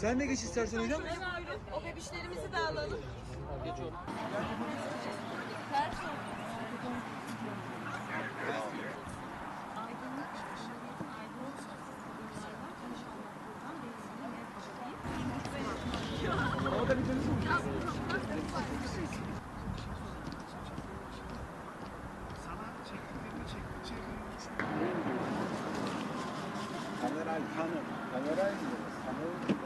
Sen de geç istersen hocam. O bebişlerimizi de alalım. Kamerayı kanı. Kamerayı mı? Kamerayı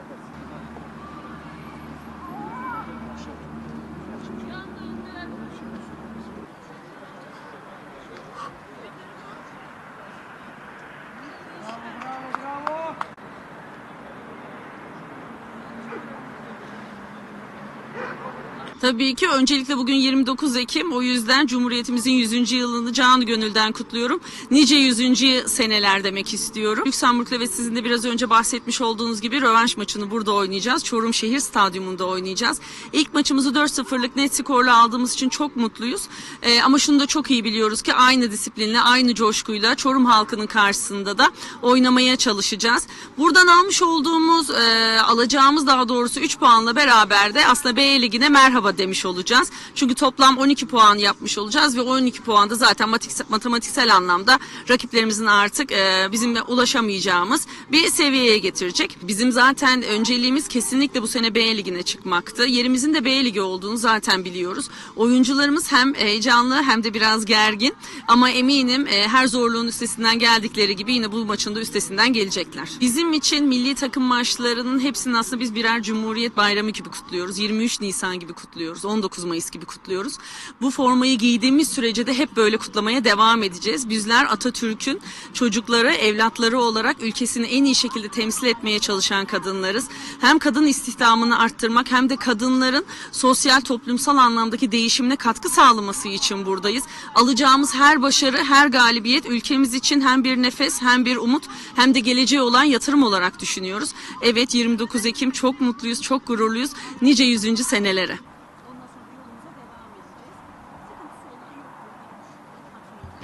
Tabii ki öncelikle bugün 29 Ekim o yüzden Cumhuriyetimizin 100. yılını canı gönülden kutluyorum. Nice 100. seneler demek istiyorum. Lüksemburg'la ve sizin de biraz önce bahsetmiş olduğunuz gibi rövanş maçını burada oynayacağız. Çorum Şehir Stadyumunda oynayacağız. İlk maçımızı 4-0'lık net skorla aldığımız için çok mutluyuz. Ee, ama şunu da çok iyi biliyoruz ki aynı disiplinle, aynı coşkuyla Çorum halkının karşısında da oynamaya çalışacağız. Buradan almış olduğumuz, e, alacağımız daha doğrusu 3 puanla beraber de aslında B Ligi'ne merhaba demiş olacağız. Çünkü toplam 12 puan yapmış olacağız ve 12 puan da zaten matematik- matematiksel anlamda rakiplerimizin artık e, bizimle ulaşamayacağımız bir seviyeye getirecek. Bizim zaten önceliğimiz kesinlikle bu sene B Ligi'ne çıkmaktı. Yerimizin de B Ligi olduğunu zaten biliyoruz. Oyuncularımız hem heyecanlı hem de biraz gergin ama eminim e, her zorluğun üstesinden geldikleri gibi yine bu maçın da üstesinden gelecekler. Bizim için milli takım maçlarının hepsini aslında biz birer Cumhuriyet Bayramı gibi kutluyoruz. 23 Nisan gibi kutluyoruz. 19 Mayıs gibi kutluyoruz. Bu formayı giydiğimiz sürece de hep böyle kutlamaya devam edeceğiz. Bizler Atatürk'ün çocukları, evlatları olarak ülkesini en iyi şekilde temsil etmeye çalışan kadınlarız. Hem kadın istihdamını arttırmak hem de kadınların sosyal toplumsal anlamdaki değişimine katkı sağlaması için buradayız. Alacağımız her başarı, her galibiyet ülkemiz için hem bir nefes hem bir umut hem de geleceğe olan yatırım olarak düşünüyoruz. Evet 29 Ekim çok mutluyuz, çok gururluyuz. Nice yüzüncü senelere.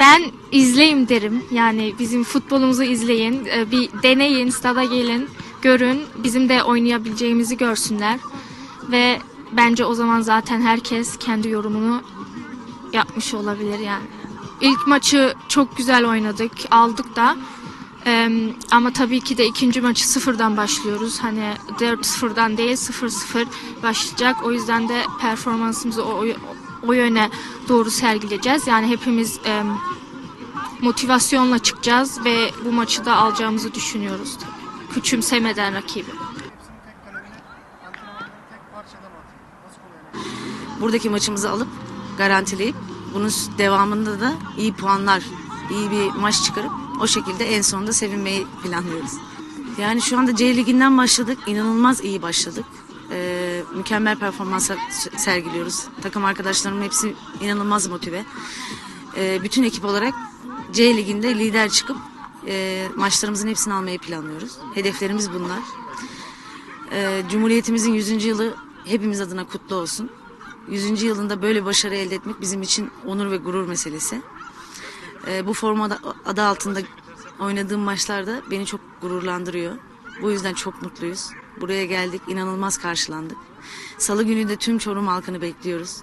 Ben izleyin derim. Yani bizim futbolumuzu izleyin. Ee, Bir deneyin, stada gelin, görün. Bizim de oynayabileceğimizi görsünler. Ve bence o zaman zaten herkes kendi yorumunu yapmış olabilir yani. İlk maçı çok güzel oynadık, aldık da. Ama tabii ki de ikinci maçı sıfırdan başlıyoruz. Hani 4-0'dan değil 0-0 başlayacak. O yüzden de performansımızı o, o, yöne doğru sergileyeceğiz. Yani hepimiz em, motivasyonla çıkacağız ve bu maçı da alacağımızı düşünüyoruz. Küçümsemeden rakibi. buradaki maçımızı alıp garantileyip bunun devamında da iyi puanlar, iyi bir maç çıkarıp o şekilde en sonunda sevinmeyi planlıyoruz. Yani şu anda C Ligi'nden başladık. İnanılmaz iyi başladık. Ee, mükemmel performans sergiliyoruz. Takım arkadaşlarımın hepsi inanılmaz motive. Ee, bütün ekip olarak C Ligi'nde lider çıkıp e, maçlarımızın hepsini almayı planlıyoruz. Hedeflerimiz bunlar. Ee, Cumhuriyetimizin 100. yılı hepimiz adına kutlu olsun. 100. yılında böyle başarı elde etmek bizim için onur ve gurur meselesi. Ee, bu forma adı altında oynadığım maçlarda beni çok gururlandırıyor. Bu yüzden çok mutluyuz. Buraya geldik, inanılmaz karşılandık. Salı günü de tüm Çorum halkını bekliyoruz.